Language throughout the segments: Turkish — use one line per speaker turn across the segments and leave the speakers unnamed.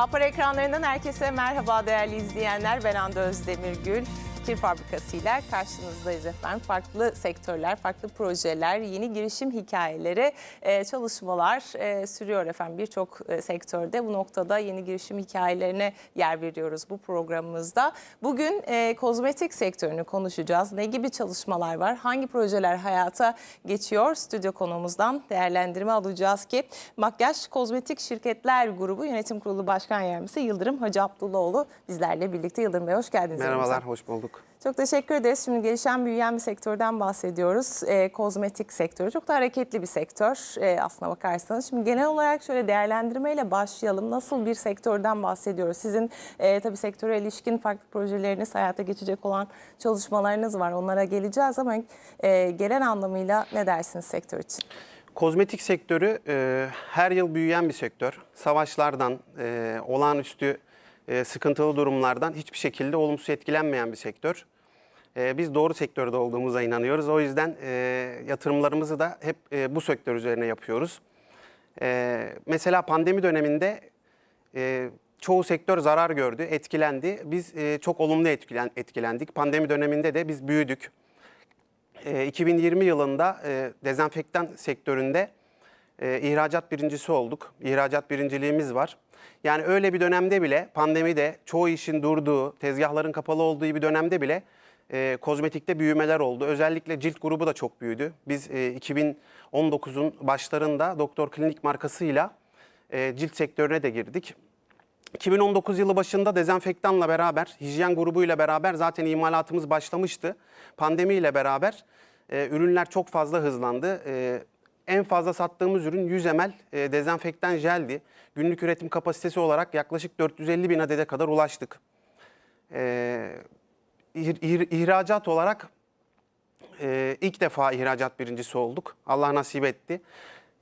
Apar ekranlarından herkese merhaba değerli izleyenler. Ben Hande Özdemirgül. Fikir Fabrikası ile karşınızdayız efendim. Farklı sektörler, farklı projeler, yeni girişim hikayeleri, e, çalışmalar e, sürüyor efendim. Birçok e, sektörde bu noktada yeni girişim hikayelerine yer veriyoruz bu programımızda. Bugün kozmetik sektörünü konuşacağız. Ne gibi çalışmalar var? Hangi projeler hayata geçiyor? Stüdyo konuğumuzdan değerlendirme alacağız ki Makyaj Kozmetik Şirketler Grubu Yönetim Kurulu Başkan Yardımcısı Yıldırım Hacı Abdullaoğlu bizlerle birlikte. Yıldırım Bey hoş geldiniz.
Merhabalar, hoş bulduk.
Çok teşekkür ederiz. Şimdi gelişen büyüyen bir sektörden bahsediyoruz. Ee, kozmetik sektörü çok da hareketli bir sektör ee, aslına bakarsanız. Şimdi genel olarak şöyle değerlendirmeyle başlayalım. Nasıl bir sektörden bahsediyoruz? Sizin e, tabii sektöre ilişkin farklı projeleriniz, hayata geçecek olan çalışmalarınız var. Onlara geleceğiz ama e, genel anlamıyla ne dersiniz sektör için?
Kozmetik sektörü e, her yıl büyüyen bir sektör. Savaşlardan, e, olağanüstü e, sıkıntılı durumlardan hiçbir şekilde olumsuz etkilenmeyen bir sektör. E, biz doğru sektörde olduğumuza inanıyoruz. O yüzden e, yatırımlarımızı da hep bu sektör üzerine yapıyoruz. Mesela pandemi döneminde çoğu sektör zarar gördü, etkilendi. Biz çok olumlu etkilen, etkilendik. Pandemi döneminde de biz büyüdük. E, 2020 yılında dezenfektan sektöründe e, ihracat birincisi olduk. İhracat birinciliğimiz var. Yani öyle bir dönemde bile pandemide çoğu işin durduğu, tezgahların kapalı olduğu bir dönemde bile e, kozmetikte büyümeler oldu. Özellikle cilt grubu da çok büyüdü. Biz e, 2019'un başlarında Doktor Klinik markasıyla e, cilt sektörüne de girdik. 2019 yılı başında dezenfektanla beraber, hijyen grubuyla beraber zaten imalatımız başlamıştı. Pandemiyle beraber e, ürünler çok fazla hızlandı. E, en fazla sattığımız ürün 100 ml e, dezenfektan jeldi. Günlük üretim kapasitesi olarak yaklaşık 450 bin adede kadar ulaştık. E, İhr- İhr- ihracat olarak e, ilk defa ihracat birincisi olduk. Allah nasip etti.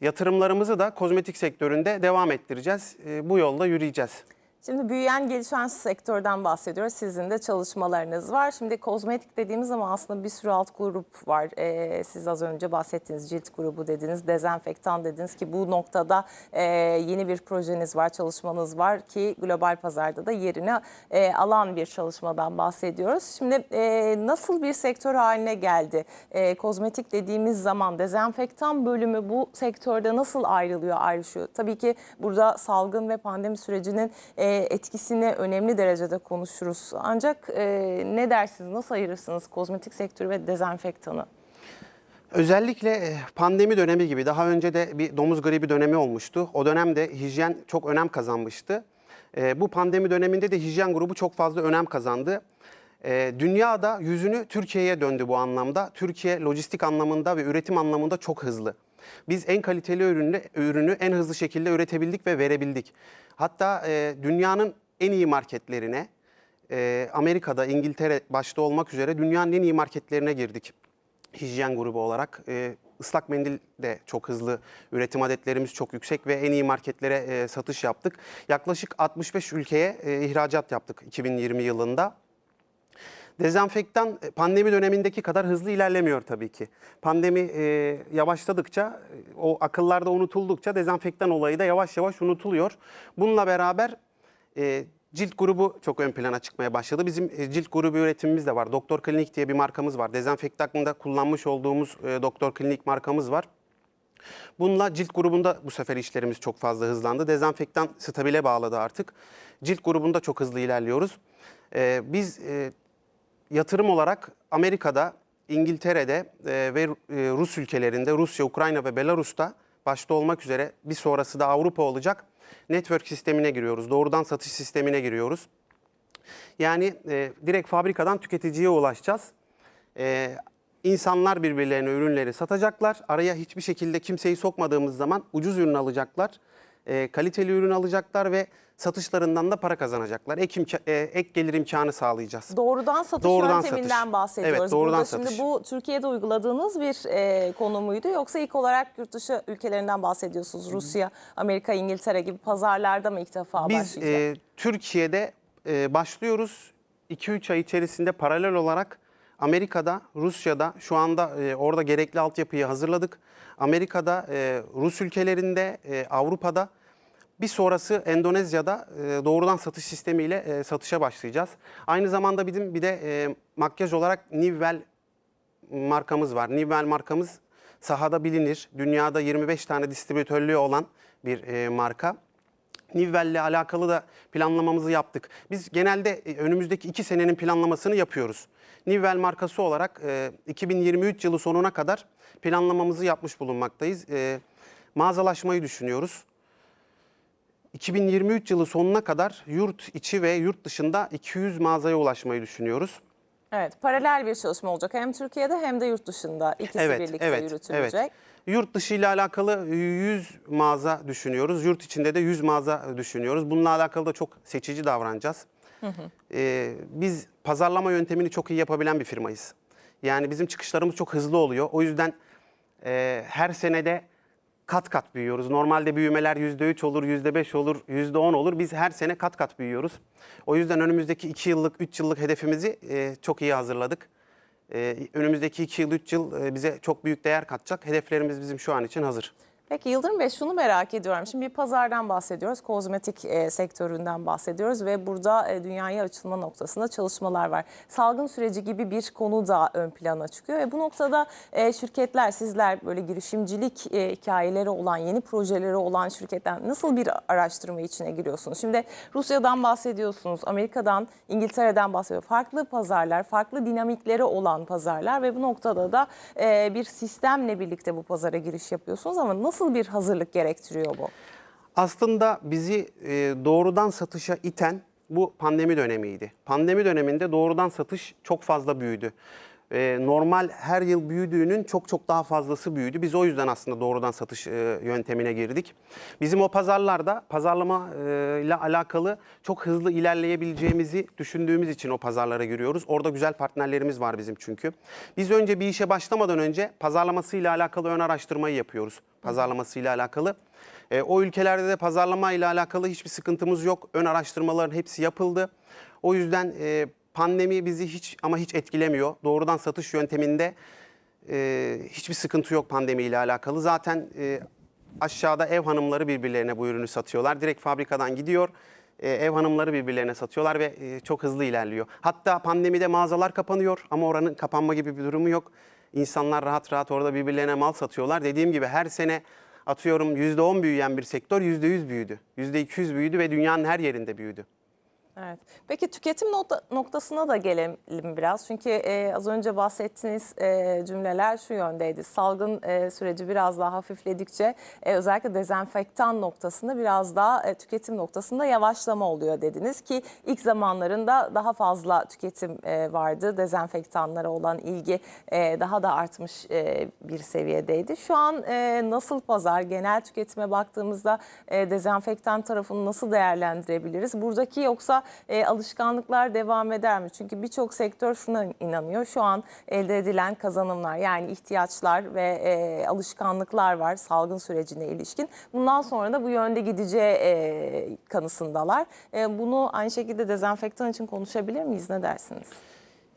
Yatırımlarımızı da kozmetik sektöründe devam ettireceğiz. E, bu yolda yürüyeceğiz.
Şimdi büyüyen gelişen sektörden bahsediyoruz. Sizin de çalışmalarınız var. Şimdi kozmetik dediğimiz zaman aslında bir sürü alt grup var. Ee, siz az önce bahsettiğiniz cilt grubu dediniz, dezenfektan dediniz ki bu noktada e, yeni bir projeniz var, çalışmanız var ki global pazarda da yerini e, alan bir çalışmadan bahsediyoruz. Şimdi e, nasıl bir sektör haline geldi? E, kozmetik dediğimiz zaman dezenfektan bölümü bu sektörde nasıl ayrılıyor, ayrışıyor? Tabii ki burada salgın ve pandemi sürecinin e, etkisini önemli derecede konuşuruz. Ancak e, ne dersiniz, nasıl ayırırsınız kozmetik sektörü ve dezenfektanı?
Özellikle e, pandemi dönemi gibi daha önce de bir domuz gribi dönemi olmuştu. O dönemde hijyen çok önem kazanmıştı. E, Bu pandemi döneminde de hijyen grubu çok fazla önem kazandı. E, Dünya da yüzünü Türkiye'ye döndü bu anlamda. Türkiye lojistik anlamında ve üretim anlamında çok hızlı. Biz en kaliteli ürünü, ürünü en hızlı şekilde üretebildik ve verebildik. Hatta e, dünyanın en iyi marketlerine, e, Amerika'da, İngiltere başta olmak üzere dünyanın en iyi marketlerine girdik hijyen grubu olarak. E, ıslak mendil de çok hızlı, üretim adetlerimiz çok yüksek ve en iyi marketlere e, satış yaptık. Yaklaşık 65 ülkeye e, ihracat yaptık 2020 yılında. Dezenfektan e, pandemi dönemindeki kadar hızlı ilerlemiyor tabii ki. Pandemi e, yavaşladıkça, e, o akıllarda unutuldukça dezenfektan olayı da yavaş yavaş unutuluyor. Bununla beraber e, cilt grubu çok ön plana çıkmaya başladı. Bizim e, cilt grubu üretimimiz de var. Doktor Klinik diye bir markamız var. Dezenfektanda kullanmış olduğumuz e, Doktor Klinik markamız var. Bununla cilt grubunda bu sefer işlerimiz çok fazla hızlandı. Dezenfektan stabile bağladı artık. Cilt grubunda çok hızlı ilerliyoruz. Ee, biz e, yatırım olarak Amerika'da, İngiltere'de e, ve e, Rus ülkelerinde, Rusya, Ukrayna ve Belarus'ta başta olmak üzere bir sonrası da Avrupa olacak. Network sistemine giriyoruz. Doğrudan satış sistemine giriyoruz. Yani e, direkt fabrikadan tüketiciye ulaşacağız. E, insanlar birbirlerine ürünleri satacaklar. Araya hiçbir şekilde kimseyi sokmadığımız zaman ucuz ürün alacaklar. E, kaliteli ürün alacaklar ve satışlarından da para kazanacaklar. Ek, imka- e, ek gelir imkanı sağlayacağız.
Doğrudan satış
Doğrudan
yönteminden
satış.
bahsediyoruz.
Evet, doğrudan
Burada
satış.
şimdi bu Türkiye'de uyguladığınız bir e, konu muydu yoksa ilk olarak yurt dışı ülkelerinden bahsediyorsunuz? Rusya, Amerika, İngiltere gibi pazarlarda mı ilk defa
Biz
başlayacak?
e, Türkiye'de e, başlıyoruz. 2-3 ay içerisinde paralel olarak Amerika'da, Rusya'da şu anda e, orada gerekli altyapıyı hazırladık. Amerika'da, e, Rus ülkelerinde, e, Avrupa'da Bir sonrası Endonezya'da e, doğrudan satış sistemiyle e, satışa başlayacağız. Aynı zamanda bizim bir de e, makyaj olarak Nivell markamız var. Nivell markamız sahada bilinir. Dünyada 25 tane distribütörlüğü olan bir e, marka. Nivell ile alakalı da planlamamızı yaptık. Biz genelde önümüzdeki iki senenin planlamasını yapıyoruz. Nivell markası olarak e, 2023 yılı sonuna kadar planlamamızı yapmış bulunmaktayız. E, mağazalaşmayı düşünüyoruz. 2023 yılı sonuna kadar yurt içi ve yurt dışında 200 mağazaya ulaşmayı düşünüyoruz.
Evet, paralel bir çalışma olacak. Hem Türkiye'de hem de yurt dışında ikisi
Evet,
birlikte
evet,
yürütülecek.
evet. Yurt dışı ile alakalı 100 mağaza düşünüyoruz. Yurt içinde de 100 mağaza düşünüyoruz. Bununla alakalı da çok seçici davranacağız. Ee, biz pazarlama yöntemini çok iyi yapabilen bir firmayız. Yani bizim çıkışlarımız çok hızlı oluyor. O yüzden e, her senede kat kat büyüyoruz. Normalde büyümeler %3 olur, %5 olur, %10 olur. Biz her sene kat kat büyüyoruz. O yüzden önümüzdeki 2 yıllık, 3 yıllık hedefimizi e, çok iyi hazırladık. Ee, önümüzdeki 2 yıl, 3 yıl e, bize çok büyük değer katacak. Hedeflerimiz bizim şu an için hazır.
Peki Yıldırım Bey şunu merak ediyorum. Şimdi bir pazardan bahsediyoruz, kozmetik e, sektöründen bahsediyoruz ve burada e, dünyaya açılma noktasında çalışmalar var. Salgın süreci gibi bir konu da ön plana çıkıyor ve bu noktada e, şirketler, sizler böyle girişimcilik e, hikayeleri olan, yeni projeleri olan şirketler nasıl bir araştırma içine giriyorsunuz? Şimdi Rusya'dan bahsediyorsunuz, Amerika'dan, İngiltere'den bahsediyor. Farklı pazarlar, farklı dinamikleri olan pazarlar ve bu noktada da e, bir sistemle birlikte bu pazara giriş yapıyorsunuz ama nasıl bir hazırlık gerektiriyor bu?
Aslında bizi e, doğrudan satışa iten bu pandemi dönemiydi. Pandemi döneminde doğrudan satış çok fazla büyüdü. E, normal her yıl büyüdüğünün çok çok daha fazlası büyüdü. Biz o yüzden aslında doğrudan satış e, yöntemine girdik. Bizim o pazarlarda pazarlama e, ile alakalı çok hızlı ilerleyebileceğimizi düşündüğümüz için o pazarlara giriyoruz. Orada güzel partnerlerimiz var bizim çünkü. Biz önce bir işe başlamadan önce pazarlamasıyla alakalı ön araştırmayı yapıyoruz. Pazarlamasıyla alakalı. E, o ülkelerde de pazarlama ile alakalı hiçbir sıkıntımız yok. Ön araştırmaların hepsi yapıldı. O yüzden e, pandemi bizi hiç ama hiç etkilemiyor. Doğrudan satış yönteminde e, hiçbir sıkıntı yok pandemi ile alakalı. Zaten e, aşağıda ev hanımları birbirlerine bu ürünü satıyorlar. Direkt fabrikadan gidiyor. E, ev hanımları birbirlerine satıyorlar ve e, çok hızlı ilerliyor. Hatta pandemide mağazalar kapanıyor ama oranın kapanma gibi bir durumu yok. İnsanlar rahat rahat orada birbirlerine mal satıyorlar. Dediğim gibi her sene atıyorum %10 büyüyen bir sektör %100 büyüdü. %200 büyüdü ve dünyanın her yerinde büyüdü.
Evet. Peki tüketim nokta- noktasına da gelelim biraz. Çünkü e, az önce bahsettiğiniz e, cümleler şu yöndeydi. Salgın e, süreci biraz daha hafifledikçe e, özellikle dezenfektan noktasında biraz daha e, tüketim noktasında yavaşlama oluyor dediniz ki ilk zamanlarında daha fazla tüketim e, vardı. Dezenfektanlara olan ilgi e, daha da artmış e, bir seviyedeydi. Şu an e, nasıl pazar genel tüketime baktığımızda e, dezenfektan tarafını nasıl değerlendirebiliriz? Buradaki yoksa e, alışkanlıklar devam eder mi? Çünkü birçok sektör şuna inanıyor. Şu an elde edilen kazanımlar yani ihtiyaçlar ve e, alışkanlıklar var salgın sürecine ilişkin. Bundan sonra da bu yönde gideceği e, kanısındalar. E, bunu aynı şekilde dezenfektan için konuşabilir miyiz? Ne dersiniz?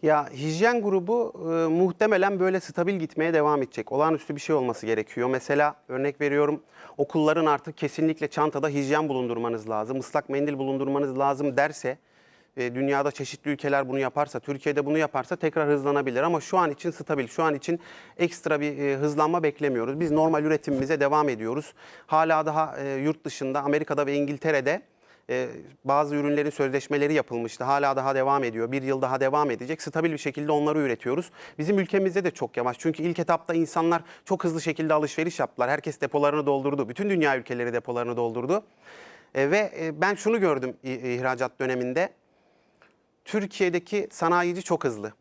Ya hijyen grubu e, muhtemelen böyle stabil gitmeye devam edecek. Olağanüstü bir şey olması gerekiyor. Mesela örnek veriyorum okulların artık kesinlikle çantada hijyen bulundurmanız lazım, ıslak mendil bulundurmanız lazım derse e, dünyada çeşitli ülkeler bunu yaparsa, Türkiye'de bunu yaparsa tekrar hızlanabilir. Ama şu an için stabil, şu an için ekstra bir e, hızlanma beklemiyoruz. Biz normal üretimimize devam ediyoruz. Hala daha e, yurt dışında, Amerika'da ve İngiltere'de e, bazı ürünlerin sözleşmeleri yapılmıştı. Hala daha devam ediyor. Bir yıl daha devam edecek. Stabil bir şekilde onları üretiyoruz. Bizim ülkemizde de çok yavaş. Çünkü ilk etapta insanlar çok hızlı şekilde alışveriş yaptılar. Herkes depolarını doldurdu. Bütün dünya ülkeleri depolarını doldurdu. E, ve e, ben şunu gördüm ihracat döneminde. Türkiye'deki sanayici çok hızlı.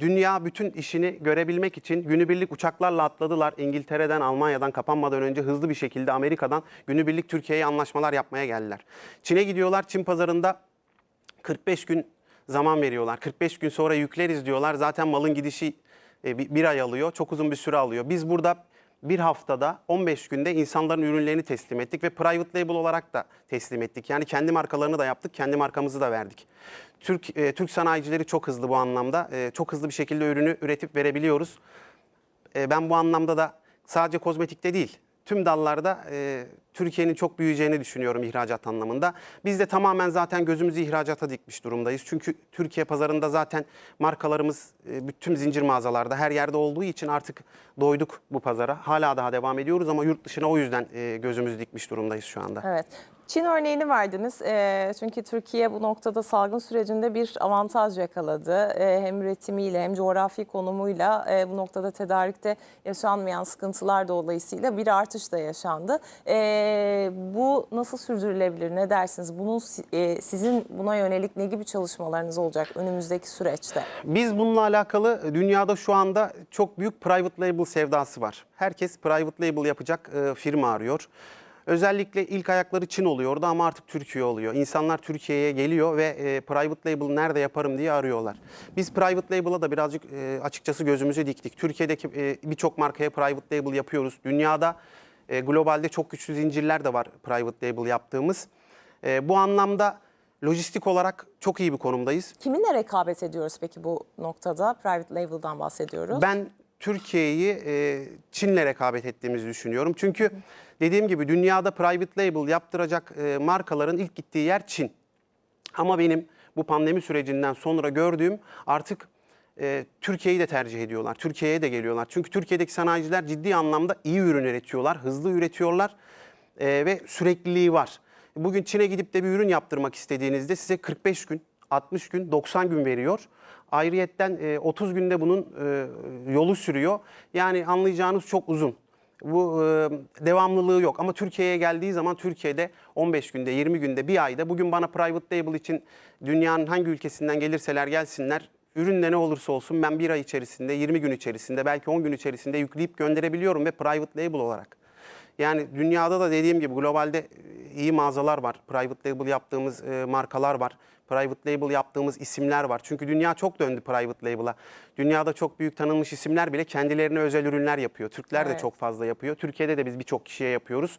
Dünya bütün işini görebilmek için günübirlik uçaklarla atladılar. İngiltere'den, Almanya'dan kapanmadan önce hızlı bir şekilde Amerika'dan günübirlik Türkiye'ye anlaşmalar yapmaya geldiler. Çin'e gidiyorlar. Çin pazarında 45 gün zaman veriyorlar. 45 gün sonra yükleriz diyorlar. Zaten malın gidişi e, bir bir ay alıyor. Çok uzun bir süre alıyor. Biz burada bir haftada 15 günde insanların ürünlerini teslim ettik ve private label olarak da teslim ettik. Yani kendi markalarını da yaptık, kendi markamızı da verdik. Türk e, Türk sanayicileri çok hızlı bu anlamda. E, çok hızlı bir şekilde ürünü üretip verebiliyoruz. E, ben bu anlamda da sadece kozmetikte değil, tüm dallarda e, Türkiye'nin çok büyüyeceğini düşünüyorum ihracat anlamında. Biz de tamamen zaten gözümüzü ihracata dikmiş durumdayız. Çünkü Türkiye pazarında zaten markalarımız e, bütün zincir mağazalarda her yerde olduğu için artık doyduk bu pazara. Hala daha devam ediyoruz ama yurt dışına o yüzden e, gözümüzü dikmiş durumdayız şu anda.
Evet. Çin örneğini verdiniz. Ee, çünkü Türkiye bu noktada salgın sürecinde bir avantaj yakaladı. Ee, hem üretimiyle hem coğrafi konumuyla e, bu noktada tedarikte yaşanmayan sıkıntılar dolayısıyla bir artış da yaşandı. Ee, bu nasıl sürdürülebilir? Ne dersiniz? Bunun e, sizin buna yönelik ne gibi çalışmalarınız olacak önümüzdeki süreçte?
Biz bununla alakalı e, dünyada şu anda çok büyük private label sevdası var. Herkes private label yapacak e, firma arıyor. Özellikle ilk ayakları Çin oluyordu ama artık Türkiye oluyor. İnsanlar Türkiye'ye geliyor ve e, private label nerede yaparım diye arıyorlar. Biz private label'a da birazcık e, açıkçası gözümüzü diktik. Türkiye'deki e, birçok markaya private label yapıyoruz. Dünyada e, globalde çok güçlü zincirler de var private label yaptığımız. E, bu anlamda lojistik olarak çok iyi bir konumdayız.
Kiminle rekabet ediyoruz peki bu noktada? Private label'dan bahsediyoruz.
Ben Türkiye'yi e, Çin'le rekabet ettiğimizi düşünüyorum. Çünkü dediğim gibi dünyada private label yaptıracak e, markaların ilk gittiği yer Çin. Ama benim bu pandemi sürecinden sonra gördüğüm artık e, Türkiye'yi de tercih ediyorlar. Türkiye'ye de geliyorlar. Çünkü Türkiye'deki sanayiciler ciddi anlamda iyi ürün üretiyorlar, hızlı üretiyorlar e, ve sürekliliği var. Bugün Çin'e gidip de bir ürün yaptırmak istediğinizde size 45 gün, 60 gün, 90 gün veriyor. Ayrıyetten e, 30 günde bunun e, yolu sürüyor. Yani anlayacağınız çok uzun. Bu e, devamlılığı yok ama Türkiye'ye geldiği zaman Türkiye'de 15 günde, 20 günde, bir ayda bugün bana private label için dünyanın hangi ülkesinden gelirseler gelsinler üründe ne olursa olsun ben bir ay içerisinde, 20 gün içerisinde, belki 10 gün içerisinde yükleyip gönderebiliyorum ve private label olarak. Yani dünyada da dediğim gibi globalde e, iyi mağazalar var. Private label yaptığımız e, markalar var. Private label yaptığımız isimler var. Çünkü dünya çok döndü private label'a. Dünyada çok büyük tanınmış isimler bile kendilerine özel ürünler yapıyor. Türkler de
Evet.
çok fazla yapıyor. Türkiye'de de biz birçok kişiye yapıyoruz.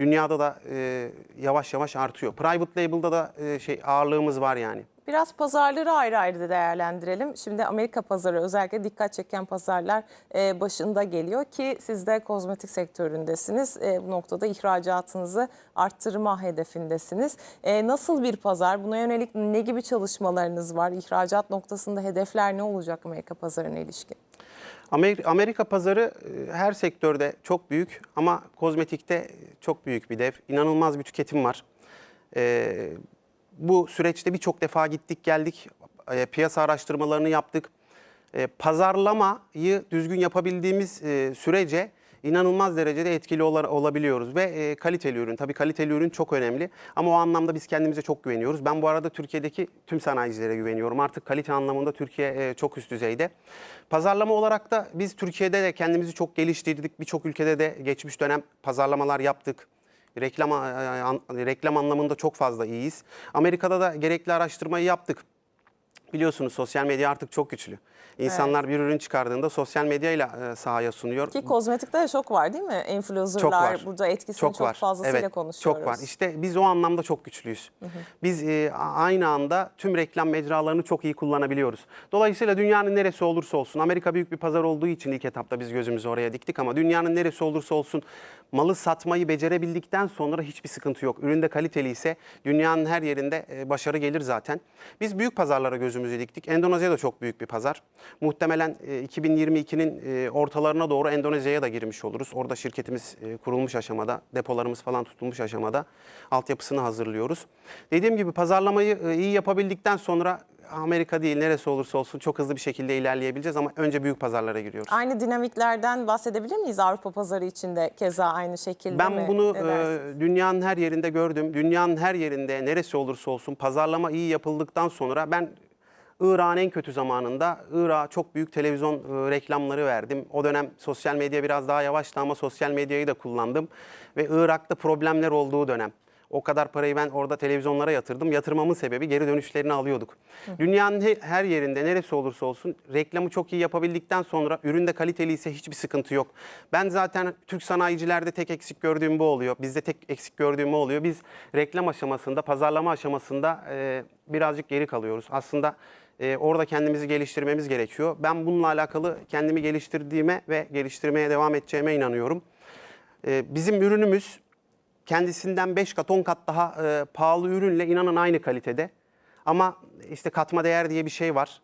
Dünyada da e, yavaş yavaş artıyor. Private label'da da e, şey ağırlığımız var yani.
Biraz pazarları ayrı ayrı değerlendirelim. Şimdi Amerika pazarı özellikle dikkat çeken pazarlar e, başında geliyor ki siz de kozmetik sektöründesiniz. E, bu noktada ihracatınızı arttırma hedefindesiniz. E, nasıl bir pazar? Buna yönelik ne gibi çalışmalarınız var? İhracat noktasında hedefler ne olacak Amerika pazarına ilişkin?
Amer- Amerika pazarı e, her sektörde çok büyük ama kozmetikte çok büyük bir dev. İnanılmaz bir tüketim var. E, bu süreçte birçok defa gittik geldik, e, piyasa araştırmalarını yaptık. E, pazarlamayı düzgün yapabildiğimiz e, sürece inanılmaz derecede etkili ola- olabiliyoruz ve e, kaliteli ürün. Tabii kaliteli ürün çok önemli ama o anlamda biz kendimize çok güveniyoruz. Ben bu arada Türkiye'deki tüm sanayicilere güveniyorum. Artık kalite anlamında Türkiye e, çok üst düzeyde. Pazarlama olarak da biz Türkiye'de de kendimizi çok geliştirdik. Birçok ülkede de geçmiş dönem pazarlamalar yaptık. Reklam, e, an- reklam anlamında çok fazla iyiyiz. Amerika'da da gerekli araştırmayı yaptık. Biliyorsunuz sosyal medya artık çok güçlü. İnsanlar bir ürün çıkardığında sosyal medyayla e, sahaya sunuyor.
Ki kozmetikte de çok var değil mi?
Çok
Influencerlar
var.
burada etkisini çok, fazlasıyla
evet,
konuşuyoruz.
Çok var. İşte biz o anlamda çok güçlüyüz. Biz e, aynı anda tüm reklam mecralarını çok iyi kullanabiliyoruz. Dolayısıyla dünyanın neresi olursa olsun, Amerika büyük bir pazar olduğu için ilk etapta biz gözümüzü oraya diktik ama dünyanın neresi olursa olsun malı satmayı becerebildikten sonra hiçbir sıkıntı yok. Üründe kaliteli ise dünyanın her yerinde e, başarı gelir zaten. Biz büyük pazarlara gözümüzü diktik. Endonezya da çok büyük bir pazar. Muhtemelen e, 2022'nin e, ortalarına doğru Endonezya'ya da girmiş oluruz. Orada şirketimiz e, kurulmuş aşamada, depolarımız falan tutulmuş aşamada altyapısını hazırlıyoruz. Dediğim gibi pazarlamayı e, iyi yapabildikten sonra Amerika değil neresi olursa olsun çok hızlı bir şekilde ilerleyebileceğiz ama önce büyük pazarlara giriyoruz.
Aynı dinamiklerden bahsedebilir miyiz Avrupa pazarı içinde keza aynı şekilde mi?
Ben bunu
Ne dersiniz?
e, dünyanın her yerinde gördüm. Dünyanın her yerinde neresi olursa olsun pazarlama iyi yapıldıktan sonra ben Irak'ın en kötü zamanında Irak'a çok büyük televizyon e, reklamları verdim. O dönem sosyal medya biraz daha yavaştı ama sosyal medyayı da kullandım. Ve Irak'ta problemler olduğu dönem. O kadar parayı ben orada televizyonlara yatırdım. Yatırmamın sebebi geri dönüşlerini alıyorduk. Dünyanın he- her yerinde neresi olursa olsun reklamı çok iyi yapabildikten sonra üründe kaliteliyse hiçbir sıkıntı yok. Ben zaten Türk sanayicilerde tek eksik gördüğüm bu oluyor. Bizde tek eksik gördüğüm oluyor. Biz reklam aşamasında, pazarlama aşamasında e, birazcık geri kalıyoruz. Aslında e, orada kendimizi geliştirmemiz gerekiyor. Ben bununla alakalı kendimi geliştirdiğime ve geliştirmeye devam edeceğime inanıyorum. E, bizim ürünümüz kendisinden 5 kat 10 kat daha e, pahalı ürünle inanın aynı kalitede. Ama işte katma değer diye bir şey var.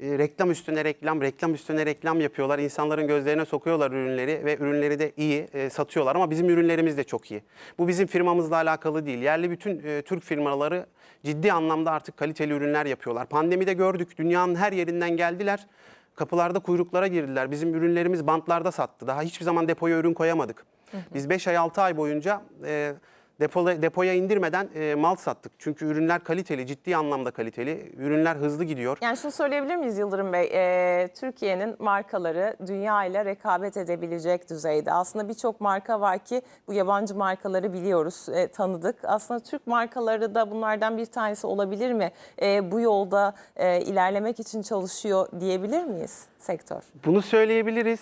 E, reklam üstüne reklam, reklam üstüne reklam yapıyorlar. İnsanların gözlerine sokuyorlar ürünleri ve ürünleri de iyi e, satıyorlar ama bizim ürünlerimiz de çok iyi. Bu bizim firmamızla alakalı değil. Yerli bütün e, Türk firmaları ciddi anlamda artık kaliteli ürünler yapıyorlar. Pandemide gördük. Dünyanın her yerinden geldiler. Kapılarda kuyruklara girdiler. Bizim ürünlerimiz bantlarda sattı. Daha hiçbir zaman depoya ürün koyamadık. Biz 5 ay 6 ay boyunca e, depola, depoya indirmeden e, mal sattık. Çünkü ürünler kaliteli, ciddi anlamda kaliteli. Ürünler hızlı gidiyor.
Yani şunu söyleyebilir miyiz Yıldırım Bey? Ee, Türkiye'nin markaları dünya ile rekabet edebilecek düzeyde. Aslında birçok marka var ki bu yabancı markaları biliyoruz, e, tanıdık. Aslında Türk markaları da bunlardan bir tanesi olabilir mi? E, bu yolda e, ilerlemek için çalışıyor diyebilir miyiz sektör?
Bunu söyleyebiliriz.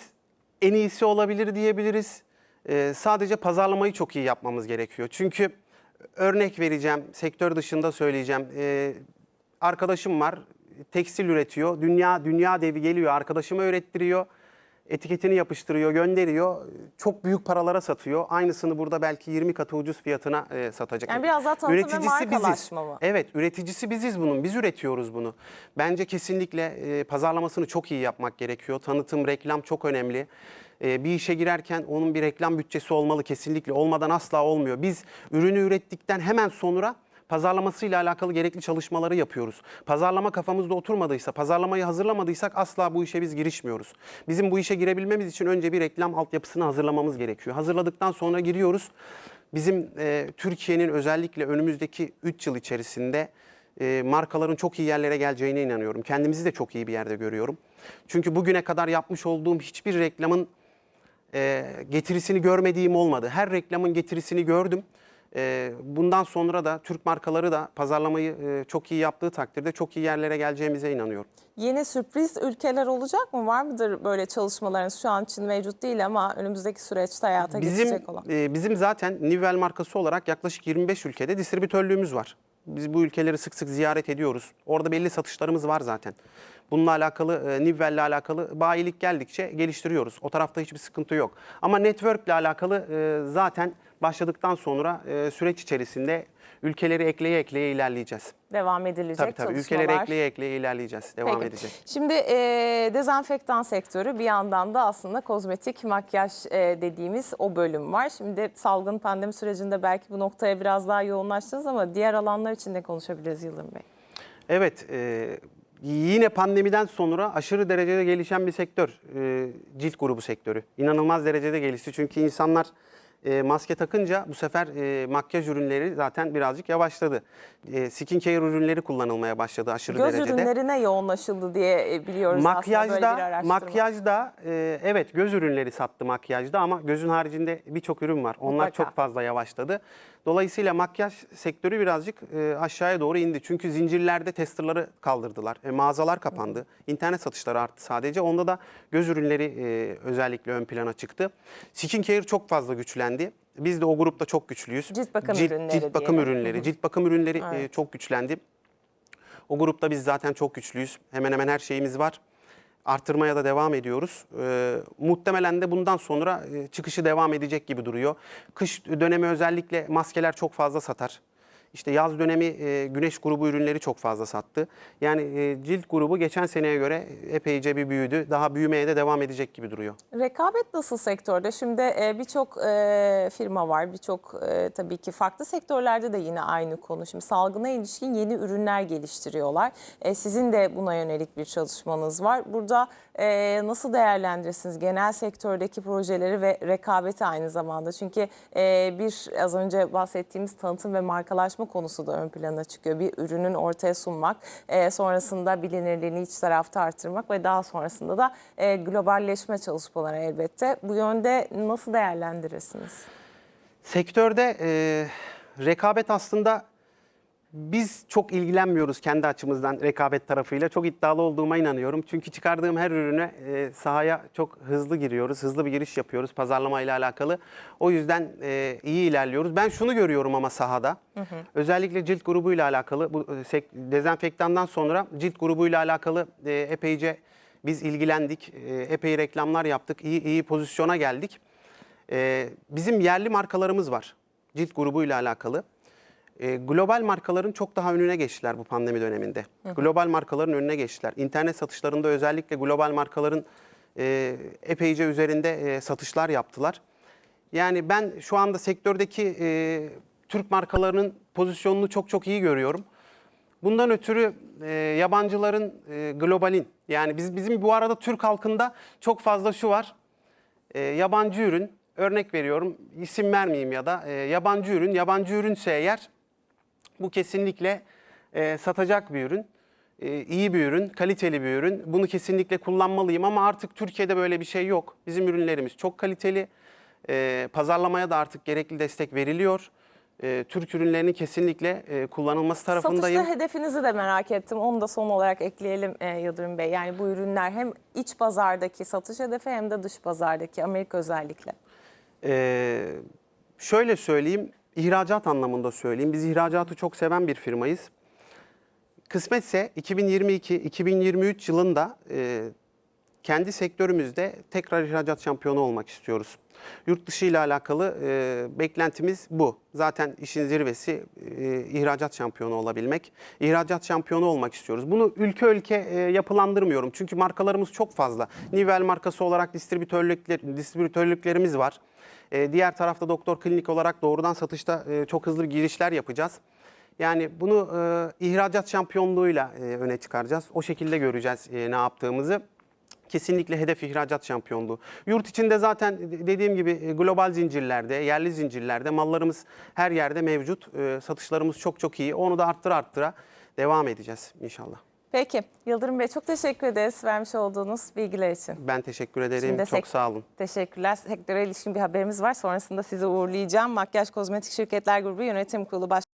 En iyisi olabilir diyebiliriz. Ee, sadece pazarlamayı çok iyi yapmamız gerekiyor. Çünkü örnek vereceğim, sektör dışında söyleyeceğim. Ee, arkadaşım var, tekstil üretiyor. Dünya dünya devi geliyor, arkadaşıma öğrettiriyor. Etiketini yapıştırıyor, gönderiyor. Çok büyük paralara satıyor. Aynısını burada belki 20 katı ucuz fiyatına e, satacak.
Yani biraz daha tanıtım ve markalaşma mı?
Evet, üreticisi biziz bunun. Biz üretiyoruz bunu. Bence kesinlikle e, pazarlamasını çok iyi yapmak gerekiyor. Tanıtım, reklam çok önemli. E, bir işe girerken onun bir reklam bütçesi olmalı kesinlikle. Olmadan asla olmuyor. Biz ürünü ürettikten hemen sonra pazarlamasıyla alakalı gerekli çalışmaları yapıyoruz. Pazarlama kafamızda oturmadıysa, pazarlamayı hazırlamadıysak asla bu işe biz girişmiyoruz. Bizim bu işe girebilmemiz için önce bir reklam altyapısını hazırlamamız gerekiyor. Hazırladıktan sonra giriyoruz. Bizim e, Türkiye'nin özellikle önümüzdeki 3 yıl içerisinde e, markaların çok iyi yerlere geleceğine inanıyorum. Kendimizi de çok iyi bir yerde görüyorum. Çünkü bugüne kadar yapmış olduğum hiçbir reklamın e, getirisini görmediğim olmadı. Her reklamın getirisini gördüm. E, bundan sonra da Türk markaları da pazarlamayı e, çok iyi yaptığı takdirde çok iyi yerlere geleceğimize inanıyorum.
Yeni sürpriz ülkeler olacak mı? Var mıdır böyle çalışmalarınız? Şu an için mevcut değil ama önümüzdeki süreçte hayata
Bizim
geçecek olan.
e, bizim zaten Nivell markası olarak yaklaşık 25 ülkede distribütörlüğümüz var. Biz bu ülkeleri sık sık ziyaret ediyoruz. Orada belli satışlarımız var zaten. Bununla alakalı, e, Nivell'le alakalı bayilik geldikçe geliştiriyoruz. O tarafta hiçbir sıkıntı yok. Ama network'le alakalı e, zaten başladıktan sonra e, süreç içerisinde ülkeleri ekleye ekleye ilerleyeceğiz.
Devam edilecek
Tabii tabii
çalışmalar.
ülkeleri ekleye ekleye ilerleyeceğiz. Devam
Peki.
edecek.
Şimdi e, dezenfektan sektörü bir yandan da aslında kozmetik makyaj e, dediğimiz o bölüm var. Şimdi salgın pandemi sürecinde belki bu noktaya biraz daha yoğunlaştınız ama diğer alanlar için de konuşabiliriz Yıldırım Bey.
Evet, e, yine pandemiden sonra aşırı derecede gelişen bir sektör, e, cilt grubu sektörü. İnanılmaz derecede gelişti çünkü insanlar e, maske takınca bu sefer e, makyaj ürünleri zaten birazcık yavaşladı. E, skincare ürünleri kullanılmaya başladı aşırı
Göz
derecede.
ürünlerine yoğunlaşıldı diye e, biliyoruz aslında böyle bir
Makyajda,
araştırma.
makyajda e, evet göz ürünleri sattı makyajda ama gözün haricinde birçok ürün var. Onlar
Mutlaka.
çok fazla yavaşladı. Dolayısıyla makyaj sektörü birazcık e, aşağıya doğru indi. Çünkü zincirlerde testerları kaldırdılar. E, mağazalar kapandı. İnternet satışları arttı sadece. Onda da göz ürünleri e, özellikle ön plana çıktı. Skincare çok fazla güçlendi. Biz de o grupta çok güçlüyüz.
Cilt bakım
cilt,
ürünleri
Cilt bakım
diyelim.
ürünleri. Cilt bakım ürünleri e,
Evet.
çok güçlendi. O grupta biz zaten çok güçlüyüz. Hemen hemen her şeyimiz var. Artırmaya da devam ediyoruz. Ee, muhtemelen de bundan sonra e, çıkışı devam edecek gibi duruyor. Kış dönemi özellikle maskeler çok fazla satar. İşte yaz dönemi e, güneş grubu ürünleri çok fazla sattı. Yani e, cilt grubu geçen seneye göre epeyce bir büyüdü. Daha büyümeye de devam edecek gibi duruyor.
Rekabet nasıl sektörde? Şimdi e, birçok e, firma var, birçok e, tabii ki farklı sektörlerde de yine aynı konu. Şimdi salgına ilişkin yeni ürünler geliştiriyorlar. E, sizin de buna yönelik bir çalışmanız var. Burada e, nasıl değerlendirirsiniz genel sektördeki projeleri ve rekabeti aynı zamanda? Çünkü e, bir az önce bahsettiğimiz tanıtım ve markalaşma konusu da ön plana çıkıyor. Bir ürünün ortaya sunmak, e, sonrasında bilinirliğini iç tarafta artırmak ve daha sonrasında da e, globalleşme çalışmaları elbette. Bu yönde nasıl değerlendirirsiniz?
Sektörde e, rekabet aslında biz çok ilgilenmiyoruz kendi açımızdan rekabet tarafıyla. Çok iddialı olduğuma inanıyorum. Çünkü çıkardığım her ürüne e, sahaya çok hızlı giriyoruz. Hızlı bir giriş yapıyoruz pazarlama ile alakalı. O yüzden e, iyi ilerliyoruz. Ben şunu görüyorum ama sahada. Özellikle cilt grubuyla alakalı bu e, dezenfektandan sonra cilt grubuyla alakalı e, epeyce biz ilgilendik. E, epey reklamlar yaptık. İyi iyi pozisyona geldik. E, bizim yerli markalarımız var. cilt grubuyla alakalı. E, global markaların çok daha önüne geçtiler bu pandemi döneminde. Global markaların önüne geçtiler. İnternet satışlarında özellikle global markaların e, epeyce üzerinde e, satışlar yaptılar. Yani ben şu anda sektördeki e, Türk markalarının pozisyonunu çok çok iyi görüyorum. Bundan ötürü e, yabancıların e, globalin yani biz bizim bu arada Türk halkında çok fazla şu var. E, yabancı ürün örnek veriyorum isim vermeyeyim ya da e, yabancı ürün yabancı ürünse eğer bu kesinlikle e, satacak bir ürün. E, iyi bir ürün, kaliteli bir ürün. Bunu kesinlikle kullanmalıyım ama artık Türkiye'de böyle bir şey yok. Bizim ürünlerimiz çok kaliteli. E, pazarlamaya da artık gerekli destek veriliyor. E, Türk ürünlerinin kesinlikle e, kullanılması tarafındayım.
Satışta hedefinizi de merak ettim. Onu da son olarak ekleyelim e, Yıldırım Bey. Yani bu ürünler hem iç pazardaki satış hedefi hem de dış pazardaki Amerika özellikle.
Ee, şöyle söyleyeyim, ihracat anlamında söyleyeyim. Biz ihracatı çok seven bir firmayız. Kısmetse 2022-2023 yılında e, kendi sektörümüzde tekrar ihracat şampiyonu olmak istiyoruz. Yurt dışı ile alakalı e, beklentimiz bu. Zaten işin zirvesi e, ihracat şampiyonu olabilmek. İhracat şampiyonu olmak istiyoruz. Bunu ülke ülke e, yapılandırmıyorum. Çünkü markalarımız çok fazla. Nivel markası olarak distribütörlükler, distribütörlüklerimiz var. E, diğer tarafta doktor klinik olarak doğrudan satışta e, çok hızlı girişler yapacağız. Yani bunu e, ihracat şampiyonluğuyla e, öne çıkaracağız. O şekilde göreceğiz e, ne yaptığımızı. Kesinlikle hedef ihracat şampiyonluğu. Yurt içinde zaten dediğim gibi e, global zincirlerde, yerli zincirlerde mallarımız her yerde mevcut. E, satışlarımız çok çok iyi. Onu da arttıra arttıra devam edeceğiz inşallah.
Peki Yıldırım Bey çok teşekkür ederiz vermiş olduğunuz bilgiler için.
Ben teşekkür ederim.
Şimdi
çok sağ olun.
Teşekkürler. Sektöre ilişkin bir haberimiz var. Sonrasında sizi uğurlayacağım. Makyaj Kozmetik Şirketler Grubu Yönetim Kurulu Başkanı